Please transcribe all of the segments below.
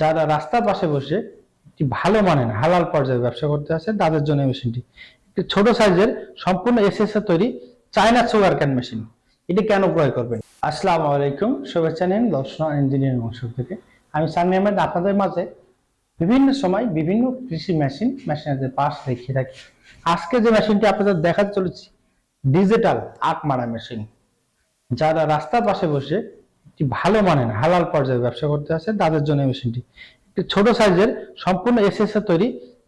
যারা রাস্তার পাশে বসে একটি ভালো মানের হালাল পর্যায়ে ব্যবসা করতে আছেন তাদের জন্য মেশিনটি। ছোট সাইজের সম্পূর্ণ এসএস তৈরি চায়না সুগার ক্যান মেশিন এটি কেন ক্রয় করবেন? আসসালামু আলাইকুম, শুভেচ্ছা নিন দর্শন ইঞ্জিনিয়ারিং অংশ থেকে। আমি সামনে আহমেদ, আপনাদের মাঝে বিভিন্ন সময় বিভিন্ন কৃষি মেশিন মেশিনারিদের পাশ দেখিয়ে থাকি। আজকে যে মেশিনটি আপনাদের দেখাতে চলেছি ডিজিটাল আখ মারা মেশিন। যারা রাস্তার পাশে বসে ভালো মানের হালাল পর্যায়ে ব্যবসা করতে আছে তাদের জন্য মেশিনটি। একটি ছোট সাইজের সম্পূর্ণ এসএস তৈরি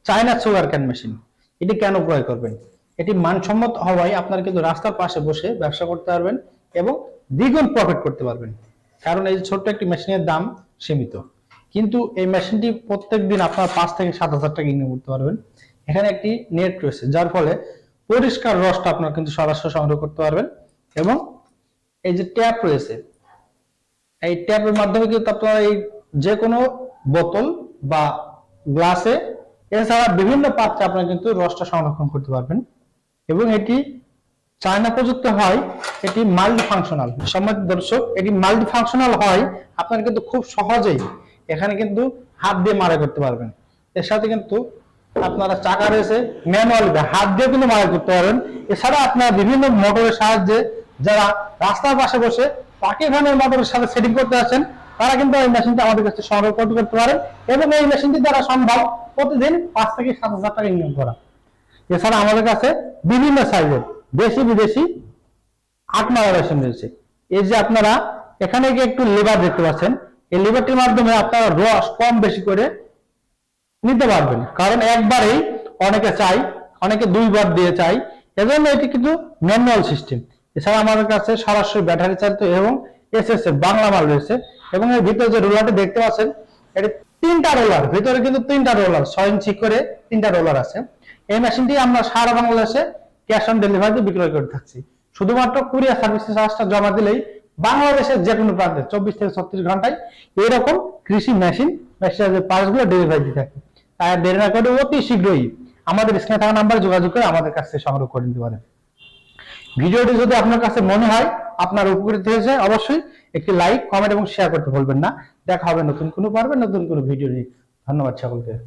চায়না সুগার ক্যান মেশিন এটি কেন ক্রয় করবেন? এটি মানসম্মত হওয়ায় আপনার কিন্তু রাস্তার পাশে বসে ব্যবসা করতে পারবেন এবং দ্বিগুণ প্রফিট করতে পারবেন। কারণ এই ছোট্ট একটি মেশিনের দাম সীমিত। কিন্তু এই মেশিনটি প্রত্যেক দিন আপনার পাঁচ থেকে সাত হাজার টাকা ইনকাম করতে পারবেন। এখানে একটি নেট রয়েছে, যার ফলে পরিষ্কার রসটা আপনার কিন্তু সরাসরি সংগ্রহ করতে পারবেন এবং এই যে ট্যাপ রয়েছে এই ট্যাপের মাধ্যমে কিন্তু আপনারা এই যে কোনো বোতল বা গ্লাসে, এছাড়া বিভিন্ন পাত্রে আপনারা কিন্তু রসটা সংরক্ষণ করতে পারবেন। এবং এটি চায়না প্রযুক্তি হয়, এটি মাল্টি ফাংশনাল সম্মানিত দর্শক, এটি মাল্টি ফাংশনাল হয়, আপনারা কিন্তু খুব সহজেই এখানে কিন্তু হাত দিয়ে মারা করতে পারবেন। এর সাথে কিন্তু আপনারা চাকা রয়েছে ম্যানুয়াল হাত দিয়ে কিন্তু মারা করতে পারবেন এছাড়া আপনারা বিভিন্ন মোটরের সাহায্যে যারা রাস্তার পাশে বসে পাখি ভ্যানের মোটরের সাথে সেটিং করতে আছেন তারা কিন্তু এই মেশিনটা আমাদের কাছে সংগ্রহ করতে করতে পারেন এবং এই মেশিনটি দ্বারা সম্ভব প্রতিদিন পাঁচ থেকে সাত হাজার টাকা ইনকাম করা। এছাড়া আমাদের কাছে বিভিন্ন সাইজের দেশি বিদেশি আট মারা মেশিন রয়েছে। এই যে আপনারা এখানে গিয়ে একটু লেবার দেখতে পাচ্ছেন, এই লেবারটির মাধ্যমে আপনারা রস কম বেশি করে নিতে পারবেন। কারণ একবারেই অনেকে চাই অনেকে দুইবার দিয়ে চাই এজন্য এটি কিন্তু ম্যানুয়াল সিস্টেম এছাড়া আমাদের কাছে সরাসরি ব্যাটারি চালিত এবং এস এস এসএস বাংলা মাল রয়েছে এবং এর ভিতরে যে রোলারটি দেখতে পাচ্ছেন, এটি তিনটা রোলার, ভিতরে কিন্তু তিনটা রোলার, ছয় ইঞ্চি করে তিনটা রোলার আছে। এই মেশিনটি আমরা সারা বাংলাদেশে ক্যাশ অন ডেলিভারিতে বিক্রয় করে থাকছি। শুধুমাত্র কুরিয়ার সার্ভিস চার্জটা জমা দিলেই বাংলাদেশের যে কোনো প্রান্তে চব্বিশ থেকে ছত্রিশ ঘন্টায় এরকম কৃষি মেশিন, মেশিনের পার্টসগুলো ডেলিভারি দিয়ে থাকে। তাই দেরি না করে অতি শীঘ্রই আমাদের স্ক্রিনে থাকা নাম্বারে যোগাযোগ করে আমাদের কাছ থেকে সংগ্রহ করে নিতে পারেন। ভিডিওটি যদি আপনার কাছে মনে হয় আপনার উপকৃত হয়েছে, অবশ্যই একটি লাইক কমেন্ট এবং শেয়ার করতে ভুলবেন না। দেখা হবে নতুন কোনো পারবে, নতুন কোনো ভিডিও নিয়ে। ধন্যবাদ সকলকে।